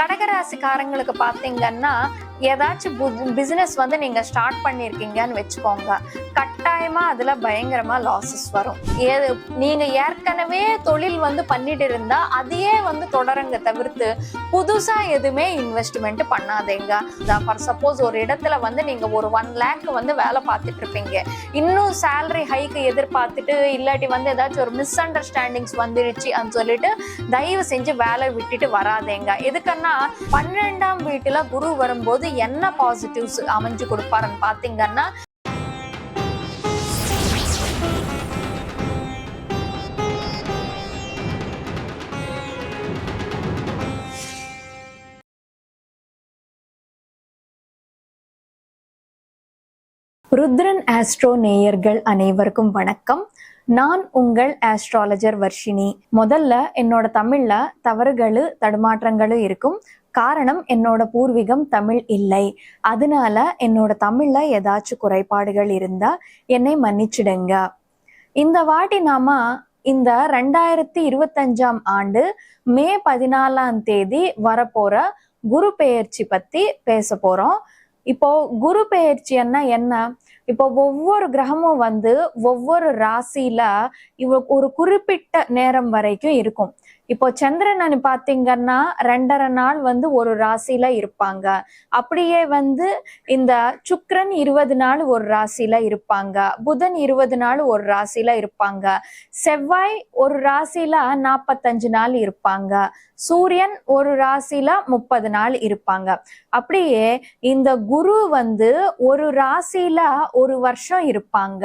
கடகராசிக்காரங்களுக்கு பார்த்தீங்கன்னா ஏதாச்சும் பிசினஸ் வந்து நீங்க ஸ்டார்ட் பண்ணிருக்கீங்கன்னு வச்சுக்கோங்க. கட்டாயமா அதுல பயங்கரமா லாசஸ் வரும். ஏ நீங்க ஏற்கனவே தொழில் வந்து பண்ணிட்டு இருந்தா அதையே வந்து தொடருங்க தவிர்த்து புதுசா எதுவுமே இன்வெஸ்ட்மெண்ட் பண்ணாதீங்க. ஃபார் சப்போஸ் ஒரு இடத்துல வந்து நீங்க ஒரு ஒன் லேக் வந்து வேலை பார்த்துட்டு இருப்பீங்க. இன்னும் சேலரி ஹைக்கு எதிர்பார்த்துட்டு இல்லாட்டி வந்து ஏதாச்சும் ஒரு மிஸ் அண்டர்ஸ்டாண்டிங்ஸ் வந்துருச்சு அப்படின்னு சொல்லிட்டு தயவு செஞ்சு வேலை விட்டுட்டு வராதேங்க. எதுக்குன்னா பன்னெண்டாம் வீட்டுல குரு வரும்போது என்ன பாசிட்டிவ்ஸ் அமைஞ்சு கொடுப்பாருன்னு பாத்தீங்கன்னா ருத்ரன் ஆஸ்ட்ரோ நேயர்கள் அனைவருக்கும் வணக்கம். நான் உங்கள் ஆஸ்ட்ராலஜர் வர்ஷினி. முதல்ல என்னோட தமிழ்ல தவறுகளும் தடுமாற்றங்களும் இருக்கும். காரணம் என்னோட பூர்வீகம் தமிழ் இல்லை. அதனால என்னோட தமிழ்ல ஏதாச்சும் குறைபாடுகள் இருந்தா என்னை மன்னிச்சிடுங்க. இந்த வாட்டி நாம இந்த ரெண்டாயிரத்தி இருபத்தஞ்சாம் ஆண்டு மே பதினாலாம் தேதி வரப்போற குரு பெயர்ச்சி பத்தி பேச போறோம். இப்போ குரு பெயர்ச்சின்னா என்ன? இப்போ ஒவ்வொரு கிரகமும் வந்து ஒவ்வொரு ராசியில இவ ஒரு குறிப்பிட்ட நேரம் வரைக்கும் இருக்கும். இப்போ சந்திரன் பாத்தீங்கன்னா ரெண்டரை நாள் வந்து ஒரு ராசியில இருப்பாங்க. அப்படியே வந்து இந்த சுக்கரன் இருபது நாள் ஒரு ராசியில இருப்பாங்க. புதன் இருபது நாள் ஒரு ராசியில இருப்பாங்க. செவ்வாய் ஒரு ராசியில நாற்பத்தஞ்சு நாள் இருப்பாங்க. சூரியன் ஒரு ராசியில முப்பது நாள் இருப்பாங்க. அப்படியே இந்த குரு வந்து ஒரு ராசியில ஒரு வருஷம் இருப்பாங்க.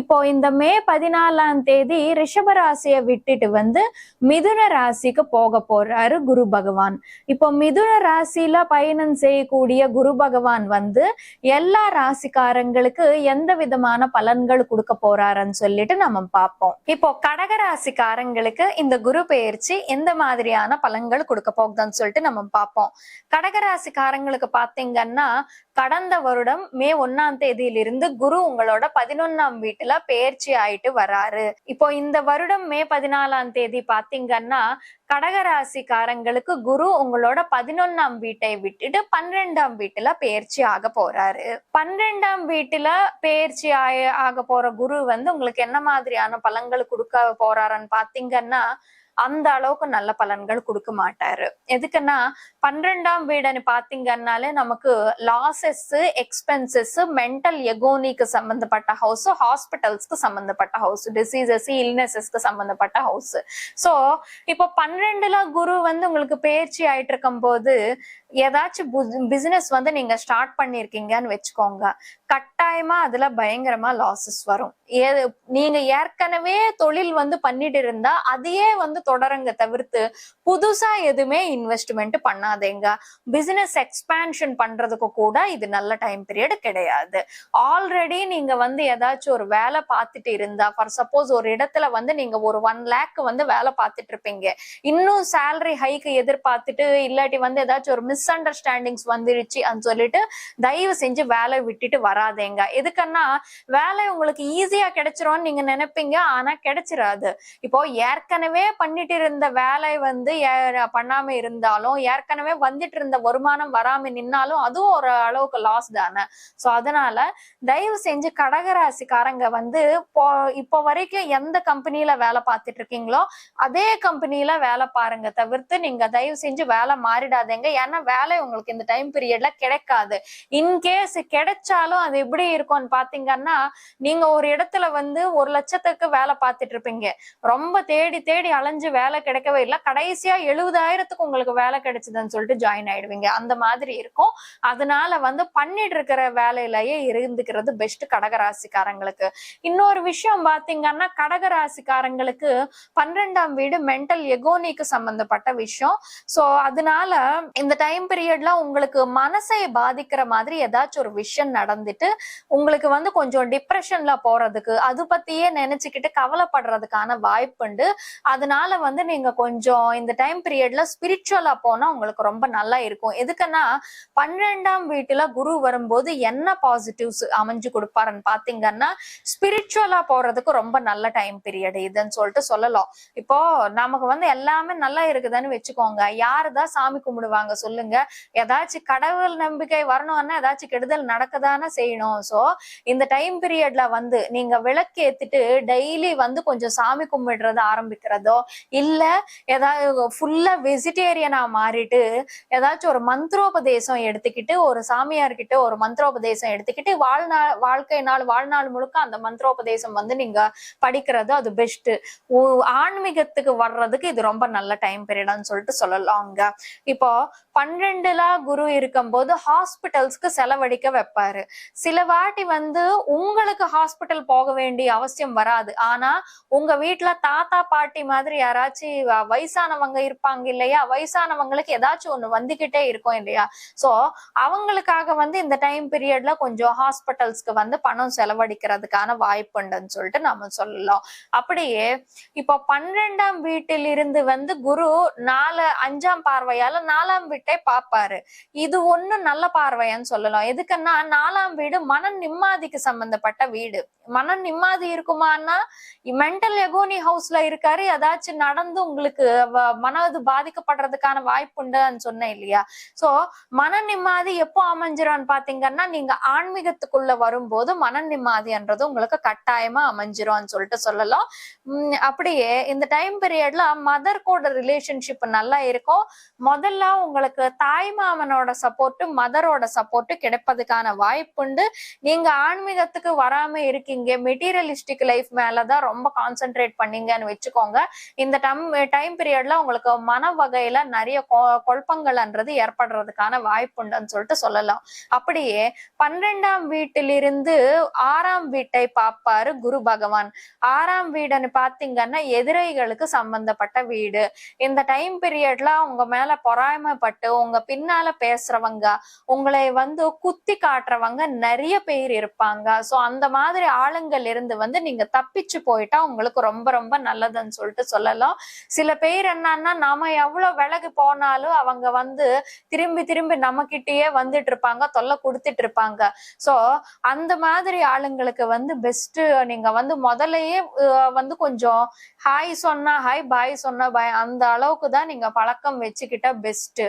இப்போ இந்த மே பதினாலாம் தேதி ரிஷப ராசியை விட்டுட்டு வந்து மிதுன ராசிக்கு போக போறாரு குரு பகவான். இப்போ மிதுன ராசியில பயணம் செய்யக்கூடிய குரு பகவான் வந்து எல்லா ராசிக்காரங்களுக்கு எந்த விதமான பலன்கள் கொடுக்க போறாருன்னு சொல்லிட்டு நம்ம பார்ப்போம். இப்போ கடக ராசிக்காரங்களுக்கு இந்த குரு பெயர்ச்சி எந்த மாதிரியான பலன்கள் கொடுக்க போகுதுன்னு சொல்லிட்டு நம்ம பார்ப்போம். கடக ராசிக்காரங்களுக்கு பாத்தீங்கன்னா கடந்த வருடம் மே ஒன்னாம் தேதியிலிருந்து குரு உங்களோட பதினொன்னாம் வீட்டுல பயிற்சி ஆயிட்டு வராரு. இப்போ இந்த வருடம் மே பதினாலாம் தேதி பாத்தீங்கன்னா கடக ராசிக்காரங்களுக்கு குரு உங்களோட பதினொன்னாம் வீட்டை விட்டுட்டு பன்னிரெண்டாம் வீட்டுல பெயர்ச்சி ஆக போறாரு. பன்னிரெண்டாம் வீட்டுல பயிற்சி ஆக போற குரு வந்து உங்களுக்கு என்ன மாதிரியான பலன்கள் கொடுக்க போறாருன்னு பாத்தீங்கன்னா அந்த அளவுக்கு நல்ல பலன்கள் கொடுக்க மாட்டாரு. எதுக்குன்னா பன்னிரெண்டாம் வீடுன்னு பாத்தீங்கன்னாலே நமக்கு லாசஸ் எக்ஸ்பென்சஸ் மென்டல் எகோனிக்கு சம்பந்தப்பட்ட ஹவுஸ் ஹாஸ்பிட்டல்ஸ்க்கு சம்பந்தப்பட்ட ஹவுஸ் டிசீசஸ் இல்னஸஸ்க்கு சம்பந்தப்பட்ட ஹவுஸ் சோ இப்போ பன்னிரெண்டுல குரு வந்து உங்களுக்கு பயிற்சி ஆயிட்டு இருக்கும் போது ஏதாச்சும் பிசினஸ் வந்து நீங்க ஸ்டார்ட் பண்ணிருக்கீங்கன்னு வச்சுக்கோங்க. கட்டாயமா அதுல பயங்கரமா லாசஸ் வரும். ஏ நீங்க ஏற்கனவே தொழில் வந்து பண்ணிட்டு இருந்தா அதையே வந்து தொடருங்க தவிர்த்து புதுசா எதுவுமே இன்வெஸ்ட்மெண்ட் பண்ணாதேங்க. பிசினஸ் எக்ஸ்பேன்ஷன் பண்றதுக்கு கூட இது நல்ல டைம் பீரியட் கிடையாது. ஆல்ரெடி நீங்க வந்து ஏதாச்சும் ஒரு வேலை பார்த்துட்டு இருந்தா ஃபார் சப்போஸ் ஒரு இடத்துல வந்து நீங்க ஒரு ஒன் லேக் வந்து வேலை பார்த்துட்டு இருப்பீங்க. இன்னும் சேலரி ஹைக்கு எதிர்பார்த்துட்டு இல்லாட்டி வந்து ஏதாச்சும் ஒரு மிஸ் அண்டர்ஸ்டாண்டிங்ஸ் வந்துருச்சு அப்படின்னு சொல்லிட்டு தயவு செஞ்சு வேலை விட்டுட்டு வராதேங்க. எதுக்குன்னா வேலை உங்களுக்கு ஈஸியா கிடைச்சிரும்னு நீங்க நினைப்பீங்க ஆனா கிடைச்சிராது. இப்போ ஏற்கனவே பண்ணிட்டு இருந்த வேலை வந்து பண்ணாம இருந்தாலும் ஏற்கனவே வந்துட்டு இருந்த வருமானம் வராம நின்னாலும் அதுவும் ஒரு அளவுக்கு லாஸ் தானே. சோ அதனால தயவு செஞ்சு கடகராசிக்காரங்க வந்து இப்போ இப்போ வரைக்கும் எந்த கம்பெனில வேலை பார்த்துட்டு இருக்கீங்களோ அதே கம்பெனில வேலை பாருங்க. தவிர்த்து நீங்க தயவு செஞ்சு வேலை மாறிடாதீங்க. ஏன்னா வேலை உங்களுக்கு இந்த டைம் பீரியட்ல கிடைக்காது. இன்கேஸ் கிடைச்சாலும் அது எப்படி இருக்கும்னு பாத்தீங்கன்னா நீங்க ஒரு இடத்துல வந்து ஒரு லட்சத்துக்கு வேலை பார்த்துட்டு இருப்பீங்க ரொம்ப தேடி தேடி அலைஞ்சு அலைஞ்சு வேலை கிடைக்கவே இல்லை. கடைசியா எழுபதாயிரத்துக்கு உங்களுக்கு வேலை கிடைச்சதுன்னு சொல்லிட்டு ஜாயின் ஆயிடுவீங்க. அந்த மாதிரி இருக்கும். அதனால வந்து பண்ணிட்டு இருக்கிற வேலையிலேயே இருந்துக்கிறது பெஸ்ட் கடகராசிக்காரங்களுக்கு. இன்னொரு விஷயம் பாத்தீங்கன்னா கடகராசிக்காரங்களுக்கு பன்னிரெண்டாம் வீடு மென்டல் எகோனிக்கு சம்பந்தப்பட்ட விஷயம். சோ அதனால இந்த டைம் பீரியட்ல உங்களுக்கு மனசை பாதிக்கிற மாதிரி ஏதாச்சும் ஒரு விஷயம் நடந்துட்டு உங்களுக்கு வந்து கொஞ்சம் டிப்ரெஷன்ல போறதுக்கு அது பத்தியே நினைச்சுக்கிட்டு கவலைப்படுறதுக்கான வாய்ப்புண்டு. அதனால வந்து நீங்க கொஞ்சம் இந்த டைம் பீரியட்ல ஸ்பிரிச்சுவலா போனா உங்களுக்கு ரொம்ப நல்லா இருக்கும். எதுக்குன்னா பன்னிரெண்டாம் வீட்டுல குரு வரும்போது என்ன பாசிட்டிவ்ஸ் அமைஞ்சு கொடுப்பாருன்னு பாத்தீங்கன்னா ஸ்பிரிச்சுவலா போறதுக்கு ரொம்ப நல்ல டைம் பீரியட் இதுன்னு சொல்லிட்டு சொல்லலாம். இப்போ நமக்கு வந்து எல்லாமே நல்லா இருக்குதுன்னு வச்சுக்கோங்க. யாருதான் சாமி கும்பிடுவாங்க சொல்லுங்க. ஏதாச்சும் கடவுள் நம்பிக்கை வரணும்னா ஏதாச்சும் கெடுதல் நடக்கதானே செய்யணும். சோ இந்த டைம் பீரியட்ல வந்து நீங்க விளக்கு ஏத்திட்டு டெய்லி வந்து கொஞ்சம் சாமி கும்பிடுறது ஆரம்பிக்கிறதோ இல்ல ஏதாவது ஃபுல்லா வெஜிடேரியனா மாறிட்டு ஏதாச்சும் ஒரு மந்திரோபதேசம் எடுத்துக்கிட்டு ஒரு சாமியார் கிட்ட ஒரு மந்திரோபதேசம் எடுத்துக்கிட்டு வாழ்நாள் வாழ்க்கை நாள் வாழ்நாள் முழுக்க அந்த மந்திரோபதேசம் வந்து நீங்க படிக்கிறது அது பெஸ்ட் ஆன்மீகத்துக்கு வர்றதுக்கு இது ரொம்ப நல்ல டைம் பீரியடான்னு சொல்லிட்டு சொல்லலாங்க. இப்போ பன்னெண்டுல குரு இருக்கும்போது ஹாஸ்பிட்டல்ஸ்க்கு செலவழிக்க வைப்பாரு. சில வாட்டி வந்து உங்களுக்கு ஹாஸ்பிட்டல் போக வேண்டிய அவசியம் வராது. ஆனா உங்க வீட்டுல தாத்தா பாட்டி மாதிரி யாராச்சும் வயசானவங்க இருப்பாங்க இல்லையா? வயசானவங்களுக்கு ஏதாச்சும் ஒண்ணு வந்துகிட்டே இருக்கும் இல்லையா? சோ அவங்களுக்காக வந்து இந்த டைம் பீரியட்ல கொஞ்சம் ஹாஸ்பிட்டல்ஸ்க்கு வந்து பணம் செலவழிக்கிறதுக்கான வாய்ப்புண்டுன்னு சொல்லிட்டு நம்ம சொல்லலாம். அப்படியே இப்போ பன்னிரெண்டாம் வீட்டில் இருந்து வந்து குரு நாலு அஞ்சாம் பார்வையால நாலாம் வீட்டை பார்ப்பாரு. இது ஒண்ணு நல்ல பார்வையான்னு சொல்லலாம். எதுக்குன்னா நாலாம் வீடு மன நிம்மதிக்கு சம்பந்தப்பட்ட வீடு. மன நிம்மதி இருக்குமான்னா மென்டல் எகோனி ஹவுஸ்ல இருக்காரு ஏதாச்சும் நடந்து உங்களுக்கு மனது பாதிக்கப்படுறதுக்கான வாய்ப்பு உண்டுன்னு சொன்னேன் இல்லையா? சோ மன நிம்மதி எப்போ அமைஞ்சிரும்னு பாத்தீங்கன்னா நீங்க ஆன்மீகத்துக்குள்ள வரும்போது மன நிம்மதின்றது உங்களுக்கு கட்டாயமா அமைஞ்சிரும்னு சொல்லிட்டு சொல்லலாம். அப்படியே இந்த டைம் பீரியட்ல மதர் கூட ரிலேஷன்ஷிப் நல்லா இருக்கும். முதல்ல உங்களுக்கு தாய் மாமனோட சப்போர்ட் மதரோட சப்போர்ட் கிடைப்பதுக்கான வாய்ப்புண்டு நீங்க ஆன்மீகத்துக்கு வராம இருக்கீங்க. மெட்டீரியலிஸ்டிக் லைஃப் மேலதான் ரொம்ப கான்சென்ட்ரேட் பண்ணீங்கன்னு வச்சுக்கோங்க. இந்த டம் டைம் பீரியட்ல உங்களுக்கு மன வகையில நிறைய கொ- குழப்பங்கள்ன்றது ஏற்படுறதுக்கான வாய்ப்புண்டுன்னு சொல்லிட்டு சொல்லலாம். அப்படியே பன்னிரெண்டாம் வீட்டிலிருந்து ஆறாம் வீட்டை பார்ப்பாரு குரு பகவான். ஆறாம் வீடுன்னு பாத்தீங்கன்னா எதிரிகளுக்கு சம்பந்தப்பட்ட வீடு. இந்த டைம் பீரியட்ல உங்க மேல பொறாமைப்பட்டு உங்க பின்னால பேசுறவங்க உங்களை வந்து குத்தி காட்டுறவங்க நிறைய பேர் இருப்பாங்க. சோ அந்த மாதிரி ஆளுங்கள் இருந்து வந்து நீங்க தப்பிச்சு போயிட்டா உங்களுக்கு ரொம்ப ரொம்ப நல்லதுன்னு சொல்லிட்டு சொல்லலாம் சில பேர் என்னன்னா நாம எவ்வளவு விலகு போனாலும் அவங்க வந்து திரும்பி திரும்பி நம்ம கிட்டயே வந்துட்டு இருப்பாங்க தொல்லை கொடுத்துட்டு இருப்பாங்க. சோ அந்த மாதிரி ஆளுங்களுக்கு வந்து பெஸ்ட் நீங்க வந்து முதல்லயே வந்து கொஞ்சம் ஹாய் சொன்னா ஹாய் பாய் சொன்னா பாய் அந்த அளவுக்கு தான் நீங்க பழக்கம் வச்சுக்கிட்டா பெஸ்ட்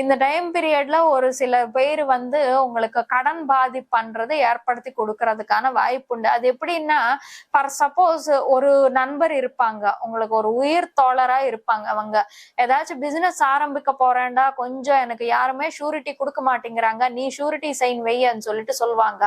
இந்த டைம் பீரியட்ல ஒரு சில பேர் வந்து உங்களுக்கு கடன் பாதிப்புன்றது ஏற்படுத்தி கொடுக்கறதுக்கான வாய்ப்பு உண்டு. அது எப்படின்னா ஃபார் சப்போஸ் ஒரு நண்பர் இருப்பாங்க உங்களுக்கு ஒரு உயிர் தோழரா இருப்பாங்க அவங்க. ஏதாச்சும் பிசினஸ் ஆரம்பிக்க போறேன்டா கொஞ்சம் எனக்கு யாருமே ஷூரிட்டி கொடுக்க மாட்டேங்கிறாங்க. நீ ஷூரிட்டி சைன் வெய்யன்னு சொல்லிட்டு சொல்லுவாங்க.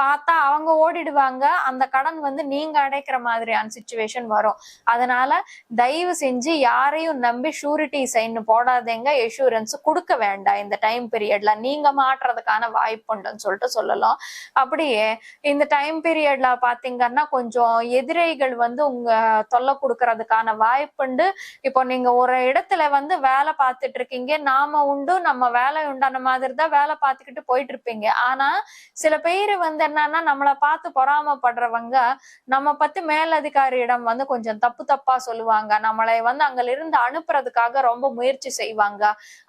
பார்த்தா அவங்க ஓடிடுவாங்க. அந்த கடன் வந்து நீங்க அடைக்கிற மாதிரியான சுச்சுவேஷன் வரும். அதனால தயவு செஞ்சு யாரையும் நம்பி ஷூரிட்டி சைன் போடாதீங்க. எஷூரன்ஸ் கொடுக்க வேண்டாம் இந்த டைம் பீரியட்ல நீங்க மாட்டுறதுக்கான வாய்ப்புண்டுன்னு சொல்லிட்டு சொல்லலாம். அப்படியே இந்த டைம் பீரியட்ல பாத்தீங்கன்னா கொஞ்சம் எதிரிகள் வந்து உங்க தொல்லை கொடுக்கறதுக்கான வாய்ப்பு வாய்ப்புண்டு இப்போ நீங்க ஒரு இடத்துல வந்து வேலை பார்த்துட்டு இருக்கீங்க. நாம உண்டு நம்ம வேலை உண்டான மாதிரி தான் வேலை பார்த்துக்கிட்டு போயிட்டு இருப்பீங்க. ஆனா சில பேர் வந்து என்னன்னா நம்மளை பார்த்து பொறாமப்படுறவங்க நம்ம பத்தி மேலதிகாரியிடம் வந்து கொஞ்சம் தப்பு தப்பா சொல்லுவாங்க. நம்மளை வந்து அங்க இருந்து அனுப்புறதுக்காக ரொம்ப முயற்சி செய்வாங்க.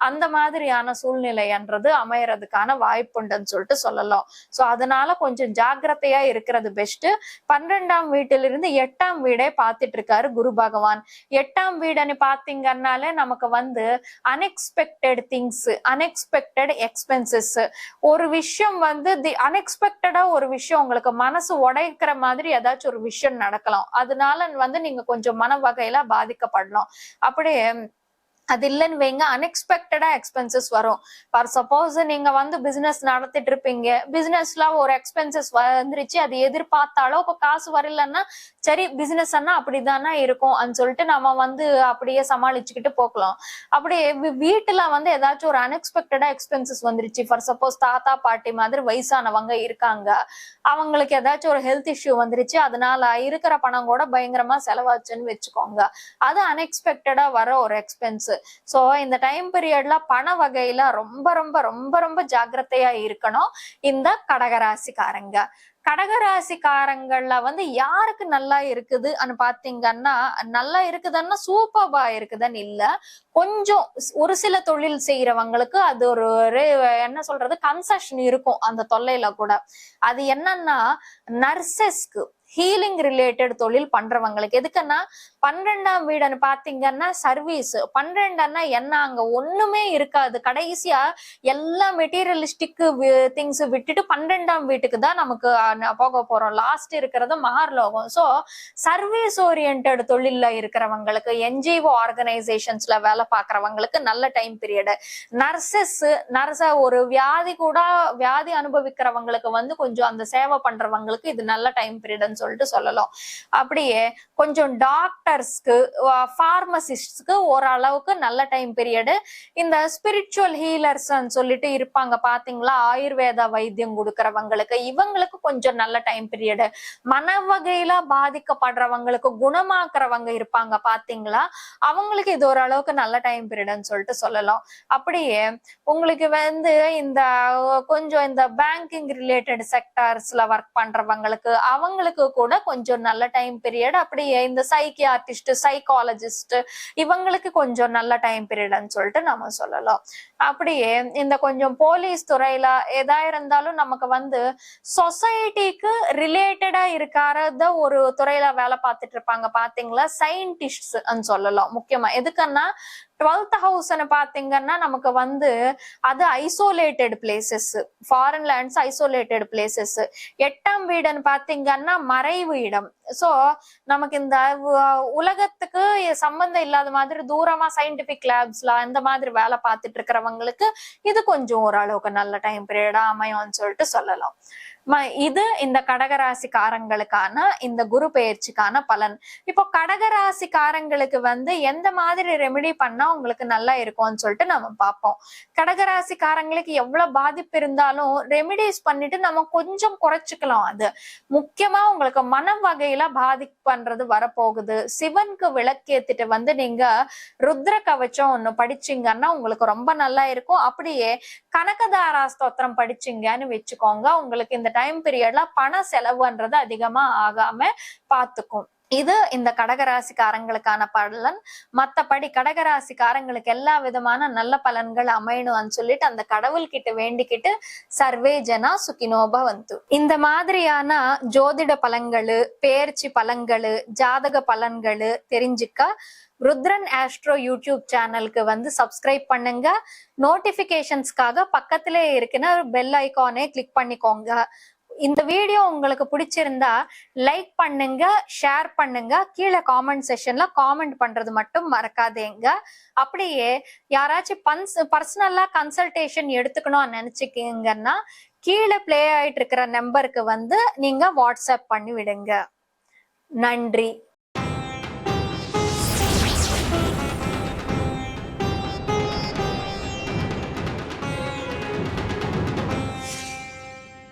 அந்த மாதிரியான சூழ்நிலைன்றது அமையறதுக்கான வாய்ப்புண்டுன்னு சொல்லிட்டு சொல்லலாம். சோ அதனால கொஞ்சம் ஜாக்கிரதையா இருக்கிறது பெஸ்ட் பன்னிரெண்டாம் வீட்டிலிருந்து எட்டாம் வீடே பார்த்துட்டு இருக்காரு குரு பகவான். எட்டாம் வீடுன்னு பாத்தீங்கன்னாலே நமக்கு வந்து அன்எக்ஸ்பெக்டட் திங்ஸ் அன்எக்ஸ்பெக்டட் எக்ஸ்பென்சஸ் ஒரு விஷயம் வந்து தி அன்எக்ஸ்பெக்டடா ஒரு விஷயம் உங்களுக்கு மனசு உடைக்கிற மாதிரி ஏதாச்சும் ஒரு விஷயம் நடக்கலாம். அதனால வந்து நீங்க கொஞ்சம் மன வகையில பாதிக்கப்படலாம். அப்படியே அது இல்லைன்னு வைங்க. அன்எக்ஸ்பெக்டடா எக்ஸ்பென்சஸ் வரும். ஃபார் சப்போஸ் நீங்க வந்து பிசினஸ் நடத்திட்டு இருப்பீங்க. பிசினஸ்ல ஒரு எக்ஸ்பென்சஸ் வந்துருச்சு. அது எதிர்பார்த்தாலோ இப்போ காசு வரலன்னா சரி பிசினஸ் அண்ணா அப்படிதானா இருக்கும். அப்படின்னு சொல்லிட்டு நம்ம வந்து அப்படியே சமாளிச்சுக்கிட்டு போகலாம். அப்படியே வீட்டுல வந்து ஏதாச்சும் ஒரு அன்எக்ஸ்பெக்டடா எக்ஸ்பென்சஸ் வந்துருச்சு. ஃபார் சப்போஸ் தாத்தா பாட்டி மாதிரி வயசானவங்க இருக்காங்க. அவங்களுக்கு ஏதாச்சும் ஒரு ஹெல்த் இஷ்யூ வந்துருச்சு. அதனால இருக்கிற பணம் கூட பயங்கரமா செலவாச்சுன்னு வச்சுக்கோங்க. அது அன்எக்ஸ்பெக்டடா வர ஒரு எக்ஸ்பென்ஸ் சோ இந்த டைம் பீரியட்ல பண வகையில ரொம்ப ரொம்ப ரொம்ப ரொம்ப ஜாக்கிரதையா இருக்கணும் இந்த கடகராசிக்காரங்க. கடகராசிக்காரங்கள்ல வந்து யாருக்கு நல்லா இருக்குதுன்னு பாத்தீங்கன்னா நல்லா இருக்குதுன்னா சூப்பர்பா இருக்குதுன்னு இல்ல. கொஞ்சம் ஒரு சில தொழில் செய்யறவங்களுக்கு அது ஒரு என்ன சொல்றது கன்செஷன் இருக்கும் அந்த தொல்லையில கூட. அது என்னன்னா நர்சஸ்க்கு ஹீலிங் ரிலேட்டட் தொழில் பண்றவங்களுக்கு. எதுக்குன்னா பன்னிரெண்டாம் வீடுன்னு பாத்தீங்கன்னா சர்வீஸ் பன்னெண்டுன்னா என்ன? அங்க ஒண்ணுமே இருக்காது. கடைசியா எல்லா மெட்டீரியலிஸ்டிக் திங்ஸ் விட்டுட்டு பன்னிரெண்டாம் வீட்டுக்கு தான் நமக்கு போக போறோம். லாஸ்ட் இருக்கிறது மகார்லோகம் சோ சர்வீஸ் ஓரியன்ட் தொழில்ல இருக்கிறவங்களுக்கு என்ஜிஓ ஆர்கனைசேஷன்ஸ்ல வேலை பார்க்கறவங்களுக்கு நல்ல டைம் பீரியடு நர்சஸ் நர்ஸ ஒரு வியாதி கூட வியாதி அனுபவிக்கிறவங்களுக்கு வந்து கொஞ்சம் அந்த சேவை பண்றவங்களுக்கு இது நல்ல டைம் பீரியட்னு சொல்லிட்டு சொல்லலாம். அப்படியே கொஞ்சம் டாக்டர்ஸ்க்கு ஃபார்மசிஸ்ட்ஸ்க்கு ஓரளவுக்கு நல்ல டைம் பீரியடு இந்த ஸ்பிரிச்சுவல் ஹீலர்ஸ் சொல்லிட்டு இருப்பாங்க பாத்தீங்களா? ஆயுர்வேத வைத்தியம் கொடுக்கறவங்களுக்கு. இவங்களுக்கு கொஞ்சம் நல்ல டைம் பீரியடு மன வகையில பாதிக்கப்படுறவங்களுக்கு குணமாக்குறவங்க இருப்பாங்க பாத்தீங்களா? அவங்களுக்கு இது ஓரளவுக்கு நல்ல டைம் பீரியட்னு சொல்லிட்டு சொல்லலாம். அப்படியே உங்களுக்கு வந்து இந்த கொஞ்சம் இந்த பேங்கிங் ரிலேட்டட் செக்டார்ஸ்ல ஒர்க் பண்றவங்களுக்கு அவங்களுக்கு கூட கொஞ்சம் நல்ல டைம் பீரியட் அப்படியே இந்த சைக்கியார்டிஸ்ட் சைக்காலஜிஸ்ட் இவங்களுக்கு கொஞ்சம் நல்ல டைம் பீரியட்னு சொல்லிட்டு நம்ம சொல்லலாம். அப்படியே இந்த கொஞ்சம் போலீஸ் துறையில எதா இருந்தாலும் நமக்கு வந்து சொசைட்டிக்கு ரிலேட்டடா இருக்காரத ஒரு துறையில வேலை பார்த்துட்டு இருப்பாங்க. பாத்தீங்களா சயின்டிஸ்ட் சொல்லலாம். முக்கியமா எதுக்குன்னா டுவெல்த் ஹவுஸ்ன்னு பாத்தீங்கன்னா நமக்கு வந்து அது isolated places foreign lands isolated places எட்டாம் வீடுன்னு பாத்தீங்கன்னா மறைவு இடம் சோ நமக்கு இந்த உலகத்துக்கு சம்பந்தம் இல்லாத மாதிரி தூரமா சயின்டிபிக் லேப்ஸ்ல இந்த மாதிரி வேலை பார்த்துட்டு இருக்கிறவங்களுக்கு இது கொஞ்சம் ஓரளவுக்கு நல்ல டைம் பீரியடா அமையும்னு சொல்லிட்டு சொல்லலாம். இது இந்த கடகராசிக்காரங்களுக்கான இந்த குரு பெயர்ச்சிக்கான பலன். இப்போ கடகராசிக்காரங்களுக்கு வந்து எந்த மாதிரி ரெமெடி பண்ணா உங்களுக்கு நல்லா இருக்கும்னு சொல்லிட்டு நம்ம பார்ப்போம். கடகராசிக்காரங்களுக்கு எவ்வளவு பாதிப்பு இருந்தாலும் ரெமிடிஸ் பண்ணிட்டு நம்ம கொஞ்சம் குறைச்சிக்கலாம் அது. முக்கியமா உங்களுக்கு மனம் வகையில பாதிப்பு பண்றது வரப்போகுது. சிவனுக்கு விளக்கேத்திட்டு வந்து நீங்க ருத்ர கவச்சம் ஒண்ணு படிச்சீங்கன்னா உங்களுக்கு ரொம்ப நல்லா இருக்கும். அப்படியே கனகதாரா ஸ்தோத்திரம் படிச்சீங்கன்னு வச்சுக்கோங்க. உங்களுக்கு இந்த டைம் பீரியட்ல பண செலவுன்றது அதிகமா ஆகாம பாத்துக்கும். இது இந்த கடகராசிக்காரங்களுக்கான பலன். மத்தபடி கடகராசிக்காரங்களுக்கு எல்லா விதமான நல்ல பலன்கள் அமையணும்னு சொல்லிட்டு அந்த கடவுள் கிட்ட வேண்டிக்கிட்டு சர்வே ஜனா சுகினோப வந்து இந்த மாதிரியான ஜோதிட பலன்கள் பேர்ச்சி பலன்களு ஜாதக பலன்களு தெரிஞ்சுக்க ருத்ரன் ஆஸ்ட்ரோ யூடியூப் சேனலுக்கு வந்து சப்ஸ்கிரைப் பண்ணுங்க. நோட்டிபிகேஷன்ஸ்க்காக பக்கத்திலே இருக்கிற பெல் ஐகானே கிளிக் பண்ணிக்கோங்க. இந்த வீடியோ உங்களுக்கு பிடிச்சிருந்தா லைக் பண்ணுங்க ஷேர் பண்ணுங்க. கீழே காமெண்ட் செஷன்ல காமெண்ட் பண்றது மட்டும் மறக்காதேங்க. அப்படியே யாராச்சும் பன்ஸ் பர்சனலா கன்சல்டேஷன் எடுத்துக்கணும்னு நினைச்சுக்கீங்கன்னா கீழே ப்ளே ஆயிட்டு இருக்கிற நம்பருக்கு வந்து நீங்க வாட்ஸ்அப் பண்ணி விடுங்க நன்றி.